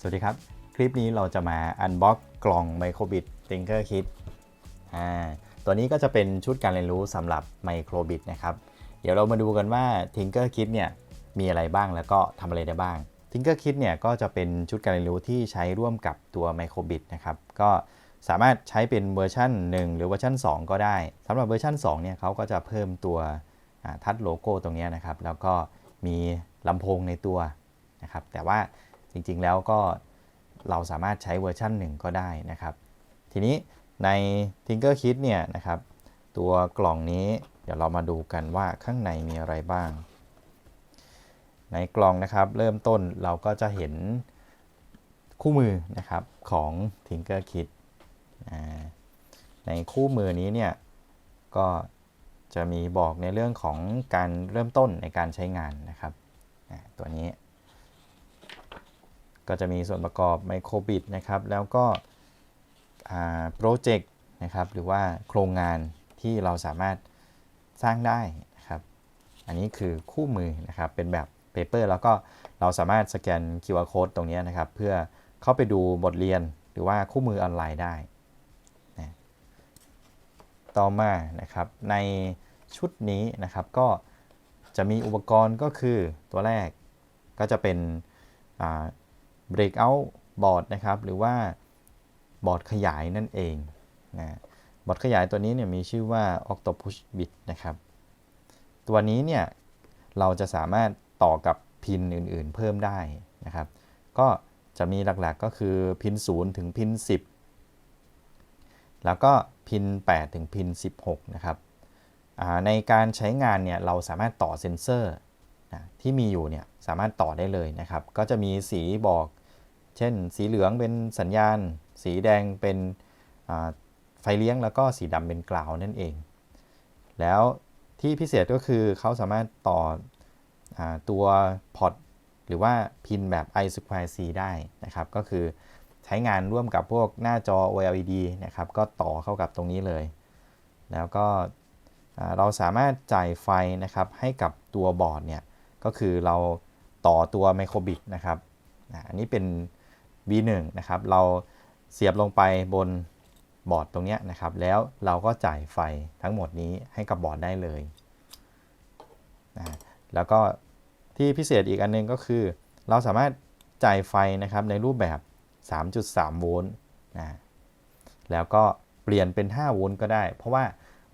สวัสดีครับ คลิปนี้เราจะมาอันบ็อกกล่อง Microbit Thinker Kit อ่าตัวนี้ก็จะเป็นชุดการเรียนรู้สำหรับ Microbit นะครับ เดี๋ยวเรามาดูกันว่า Tinker Kit เนี่ยมีอะไรบ้างแล้วก็ทำอะไรได้บ้าง Tinker Kit เนี่ยก็จะเป็นชุดการเรียนรู้ที่ใช้ร่วมกับตัว Microbit นะครับ ก็สามารถใช้เป็นเวอร์ชัน1 หรือเวอร์ชัน2 ก็ได้สำหรับเวอร์ชัน2เนี่ยเขาก็จะเพิ่มตัวทัดโลโก้ตรงนี้นะครับ แล้วก็มีลำโพงในตัวนะครับ แต่ว่า จริงๆแล้วก็เราสามารถใช้เวอร์ชัน1 ก็ได้นะครับ ทีนี้ใน Tinker Kit เนี่ยนะครับ ตัวกล่องนี้เดี๋ยวเรามาดูกันว่าข้างในมีอะไรบ้าง ในกล่องนะครับเริ่มต้นเราก็จะเห็นคู่มือนะครับของ Tinker Kit ในคู่มือนี้เนี่ยก็จะมีบอกในเรื่องของการเริ่มต้นในการใช้งานนะครับตัวนี้ ก็จะมีส่วนประกอบไมโครบิตนะครับ แล้วก็โปรเจกต์นะครับ หรือว่าโครงงานที่เราสามารถสร้างได้นะครับ อันนี้คือคู่มือนะครับ เป็นแบบเปเปอร์แล้วก็เราสามารถสแกน QR code ตรงนี้นะครับ เพื่อเข้าไปดูบทเรียนหรือว่าคู่มือออนไลน์ได้นะต่อมานะครับ ในชุดนี้นะครับก็จะมีอุปกรณ์ก็คือตัวแรกก็จะเป็น breakout board นะครับ หรือว่าบอร์ดขยายนั่นเองนะบอร์ดขยายตัวนี้เนี่ยมีชื่อว่า octopus bit นะครับ ตัวนี้เนี่ยเราจะสามารถต่อกับพินอื่นๆ เพิ่มได้นะครับ ก็จะมีหลักๆก็คือพิน 0 ถึงพิน 10 แล้วก็พิน 8 ถึงพิน 16 นะครับในการใช้งานเนี่ยเราสามารถต่อเซ็นเซอร์นะที่มีอยู่เนี่ยสามารถต่อได้เลยนะครับ ก็จะมีสีบอก เช่น สีเหลืองเป็นสัญญาณ สีแดงเป็นไฟเลี้ยงแล้วก็สีดำเป็นกล่าวนั่นเอง แล้วที่พิเศษก็คือเขาสามารถต่ออตัวพอร์ตหรือว่าพินแบบ i square c ได้นะครับ ก็คือใช้งานร่วมกับพวกหน้าจอ OLED นะครับ ก็ต่อเข้ากับตรงนี้เลย แล้วก็เราสามารถจ่ายไฟนะครับให้กับตัวบอร์ดเนี่ย ก็คือเราต่อตัวไมโครบิตนะครับ อันนี้เป็น V1 นะครับเราเสียบลงไปบนบอร์ดตรงนี้นะครับ แล้วเราก็จ่ายไฟทั้งหมดนี้ให้กับบอร์ดได้เลยนะแล้วก็ที่พิเศษอีกอันนึงก็คือ เราสามารถจ่ายไฟนะครับในรูปแบบ 3.3 โวลต์นะแล้วก็เปลี่ยนเป็น 5 โวลต์ก็ได้ เพราะว่า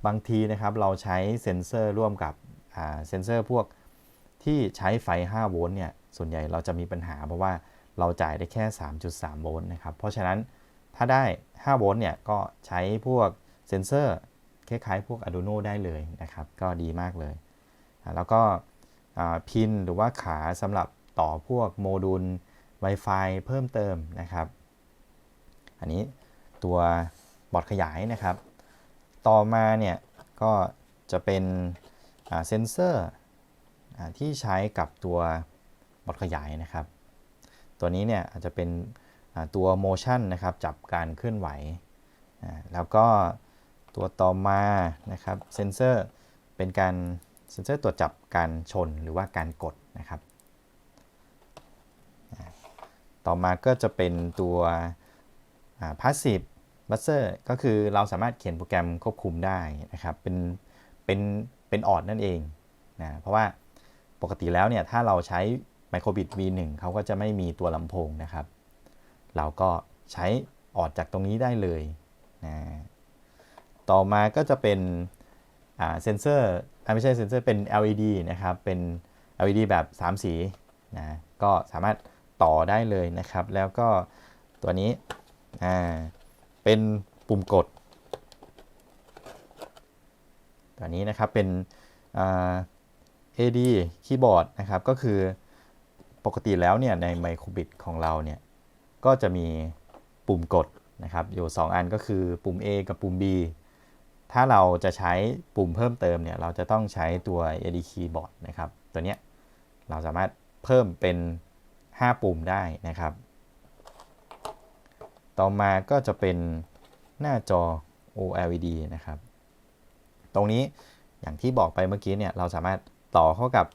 บางทีนะครับเราใช้เซ็นเซอร์ร่วมกับเซ็นเซอร์พวกที่ใช้ไฟ 5 โวลต์เนี่ย ส่วนใหญ่เราจะมีปัญหาเพราะว่าเราจ่ายได้แค่ 3.3 โวลต์นะครับ เพราะฉะนั้นถ้าได้ 5 โวลต์เนี่ย ก็ใช้พวกเซ็นเซอร์คล้ายๆ พวก Arduino ได้เลยนะครับ ก็ดีมากเลย แล้วก็พินหรือว่าขาสำหรับต่อพวกโมดูล Wi-Fi เพิ่มเติมนะครับ อันนี้ตัวบอร์ดขยายนะครับ ต่อมาเนี่ยก็จะเป็นเซนเซอร์ที่ใช้กับตัว บอดขยายนะครับ ตัวนี้เนี่ยอาจจะเป็นตัว motion นะครับจับการเคลื่อนไหว แล้วก็ตัวต่อมานะครับเซนเซอร์เป็นการเซนเซอร์ตรวจจับการชนหรือว่าการกดนะครับ ต่อมาก็จะเป็นตัว passive buzzer ก็คือเราสามารถเขียนโปรแกรมควบคุมได้นะครับ เป็นเป็นเป็นออดนั่นเองนะเพราะว่าปกติแล้วเนี่ยถ้าเราใช้ Microbit V1 เขาก็จะไม่มีตัวลำโพงนะครับ เราก็ใช้ออดจากตรงนี้ได้เลยนะต่อมาก็จะเป็นเซนเซอร์ไม่ใช่เซนเซอร์เป็น LED นะครับ เป็น LED แบบ 3 สีนะก็สามารถต่อได้เลยนะครับ แล้วก็ตัวนี้เป็นปุ่มกด ตัวนี้นะครับเป็น AD คีย์บอร์ดนะครับ ก็คือ ปกติแล้วเนี่ยในไมโครบิตของเราเนี่ยก็จะมีปุ่มกดนะครับอยู่ 2 อันก็คือปุ่ม A กับปุ่ม B ถ้าเราจะใช้ปุ่มเพิ่มเติมเนี่ยเราจะต้องใช้ตัว AD keyboard นะครับ ตัวเนี้ยเราสามารถเพิ่มเป็น 5 ปุ่มได้นะครับ ต่อมาก็จะเป็นหน้าจอ OLED นะครับ ตรงนี้อย่างที่บอกไปเมื่อกี้เนี่ยเราสามารถต่อเข้ากับ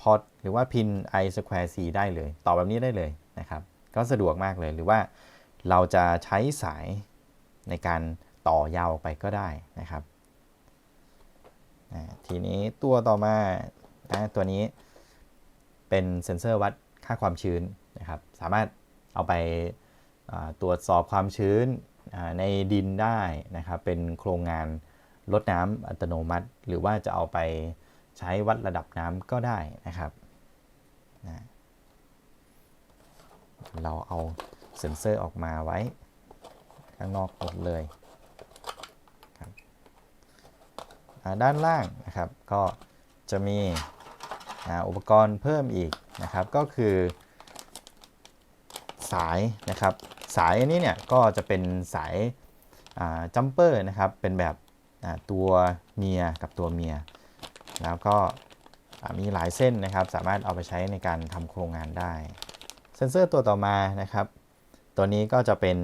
พอร์ตหรือว่าพิน i square c ได้เลย ต่อแบบนี้ได้เลยนะครับ ก็สะดวกมากเลยหรือว่าเราจะใช้สายในการต่อยาวออกไปก็ได้นะครับ ทีนี้ตัวต่อมาตัวนี้เป็นเซ็นเซอร์วัดค่าความชื้นนะครับ สามารถเอาไปตรวจสอบความชื้นในดินได้นะครับ เป็นโครงงานลดน้ำอัตโนมัติ หรือว่าจะเอาไป ใช้วัดระดับน้ำก็ได้นะครับนะเราเอาเซ็นเซอร์ออกมาไว้ ข้างนอกหมดเลยครับด้านล่างนะครับก็จะมีอุปกรณ์เพิ่มอีกนะครับ ก็คือสายนะครับ สายอันนี้เนี่ยก็จะเป็นสายจัมเปอร์นะครับ เป็นแบบตัวเมียกับตัวเมีย แล้วก็มีหลายเส้นนะครับ สามารถเอาไปใช้ในการทำโครงงานได้ เซนเซอร์ตัวต่อมานะครับ ตัวนี้ก็จะเป็น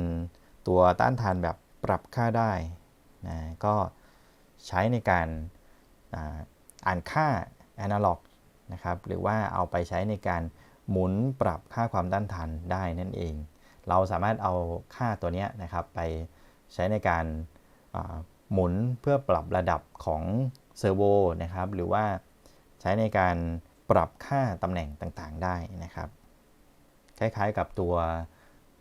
ตัวต้านทานแบบปรับค่าได้นะก็ใช้ในการอ่าอ่านค่า Analog นะครับหรือว่าเอาไปใช้ในการหมุนปรับค่าความต้านทานได้นั่นเอง เราสามารถเอาค่าตัวนี้นะครับไปใช้ในการาหมุนเพื่อปรับระดับของ เซอร์โวนะครับ หรือว่าใช้ในการปรับค่าตำแหน่งต่างๆ ได้นะครับ คล้ายๆกับตัว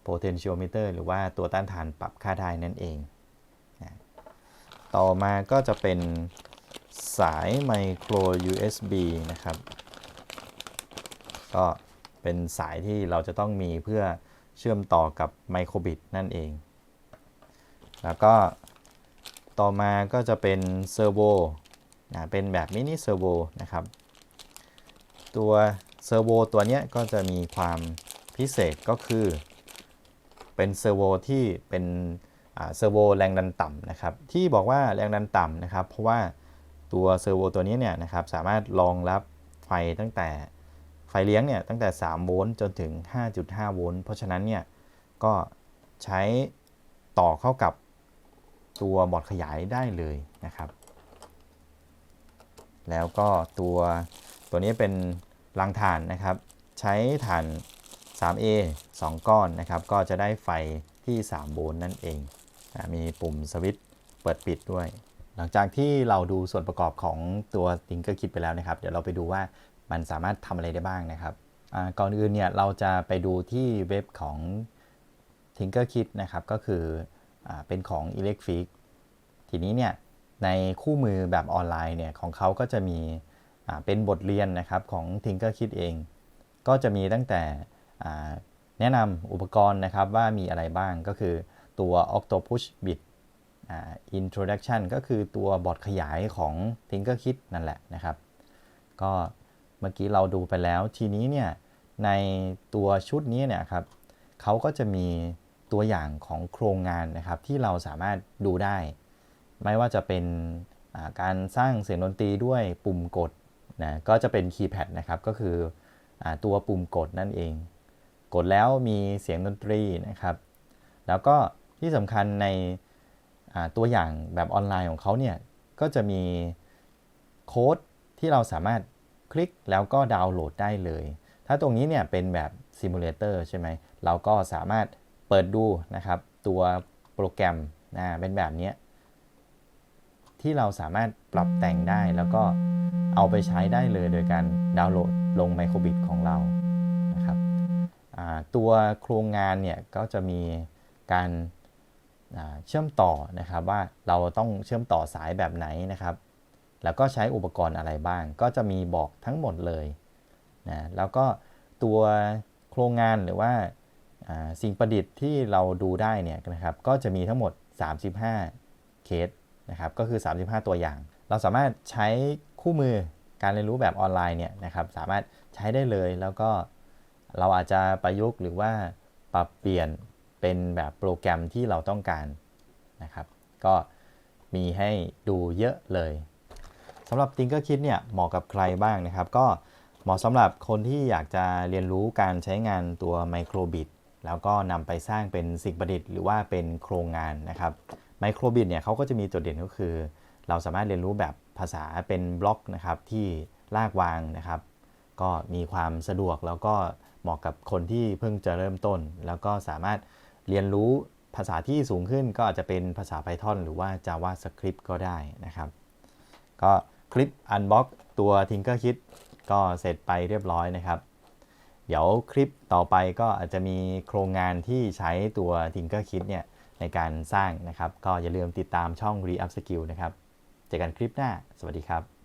potentiometer หรือว่าตัวต้านทานปรับค่าได้นั่นเองนะต่อมาก็จะเป็นสาย micro USB นะครับ ก็เป็นสายที่เราจะต้องมีเพื่อเชื่อมต่อกับไมโครบิตนั่นเอง แล้วก็ต่อมาก็จะเป็นเซอร์โว นะเป็นแบบมินิเซอร์โวนะครับ ตัวเซอร์โวตัวนี้ก็จะมีความพิเศษก็คือ เป็นเซอร์โวที่เป็นเซอร์โวแรงดันต่ำนะครับ ที่บอกว่าแรงดันต่ำนะครับ เพราะว่าตัวเซอร์โวตัวนี้เนี่ยนะครับสามารถรองรับไฟตั้งแต่ไฟเลี้ยงเนี่ยตั้งแต่ 3 โวลต์จนถึง 5.5 โวลต์ เพราะฉะนั้นเนี่ยก็ใช้ต่อเข้ากับตัวบอร์ดขยายได้เลยนะครับ แล้วก็ตัวตัวนี้เป็นรังถ่านนะครับ ใช้ถ่าน 3A 2 ก้อนนะครับ ก็จะได้ไฟที่ 3 โวลต์นั่นเองนะมีปุ่มสวิตช์เปิดปิดด้วย หลังจากที่เราดูส่วนประกอบของตัว Tinker Kit ไปแล้วนะครับ เดี๋ยวเราไปดูว่ามันสามารถทำอะไรได้บ้างนะครับก่อนอื่นเนี่ยเราจะไปดูที่เว็บของ Tinker Kit นะครับ ก็คืออเป็นของ Electric ทีนี้เนี่ย ในคู่มือแบบออนไลน์เนี่ยของเขาก็จะมีเป็นบทเรียนนะครับของ Tinker Kit เอง ก็จะมีตั้งแต่แนะนำอุปกรณ์นะครับว่ามีอะไรบ้างก็คือตัว Octopus Bit Introduction ก็คือตัวบอร์ดขยายของ Tinker Kit นั่นแหละนะครับ ก็เมื่อกี้เราดูไปแล้วทีนี้เนี่ยในตัวชุดนี้เนี่ยครับเขาก็จะมีตัวอย่างของโครงงานนะครับที่เราสามารถดูได้ ไม่ว่าจะเป็นการสร้างเสียงดนตรีด้วยปุ่มกดนะก็จะเป็นคีย์แพดนะครับก็คืออตัวปุ่มกดนั่นเอง กดแล้วมีเสียงดนตรีนะครับ แล้วก็ที่สำคัญในตัวอย่างแบบออนไลน์ของเขาเนี่ยก็จะมีโค้ดที่เราสามารถคลิกแล้วก็ดาวน์โหลดได้เลย ถ้าตรงนี้เนี่ยเป็นแบบซิมูเลเตอร์ใช่ไหมเราก็สามารถเปิดดูนะครับ ตัวโปรแกรมนะเป็นแบบนี้ ที่เราสามารถปรับแต่งได้ แล้วก็เอาไปใช้ได้เลยโดยการดาวน์โหลดลงไมโครบิตของเรานะครับตัวโครงงานเนี่ยก็จะมีการเชื่อมต่อนะครับว่าเราต้องเชื่อมต่อสายแบบไหนนะครับ แล้วก็ใช้อุปกรณ์อะไรบ้าง ก็จะมีบอกทั้งหมดเลยนะแล้วก็ตัวโครงงานหรือว่าสิ่งประดิษฐ์ที่เราดูได้เนี่ยนะครับก็จะมีทั้งหมด 35 เคส นะครับก็คือ 35 ตัวอย่าง เราสามารถใช้คู่มือการเรียนรู้แบบออนไลน์เนี่ยนะครับสามารถใช้ได้เลยแล้วก็เราอาจจะประยุกต์หรือว่าปรับเปลี่ยนเป็นแบบโปรแกรมที่เราต้องการนะครับ ก็มีให้ดูเยอะเลยสำหรับ Tinker Kit เนี่ยเหมาะกับใครบ้างนะครับ ก็เหมาะสำหรับคนที่อยากจะเรียนรู้การใช้งานตัวไมโครบิตแล้วก็นำไปสร้างเป็นสิ่งประดิษฐ์หรือว่าเป็นโครงงานนะครับ ไมโครบิตเนี่ยเขาก็จะมีจุดเด่นก็คือ เราสามารถเรียนรู้แบบภาษาเป็นบล็อกนะครับที่ลากวางนะครับ ก็มีความสะดวกแล้วก็เหมาะกับคนที่เพิ่งจะเริ่มต้น แล้วก็สามารถเรียนรู้ภาษาที่สูงขึ้นก็อาจจะเป็นภาษา Python หรือว่า JavaScript ก็ได้นะครับ ก็คลิป Unbox ตัว Tinkerkit ก็เสร็จไปเรียบร้อยนะครับ เดี๋ยวคลิปต่อไปก็อาจจะมีโครงงานที่ใช้ตัว Tinkerkit เนี่ย ในการสร้างนะครับ ก็อย่าลืมติดตามช่อง Re Up Skill นะครับ เจอกันคลิปหน้า สวัสดีครับ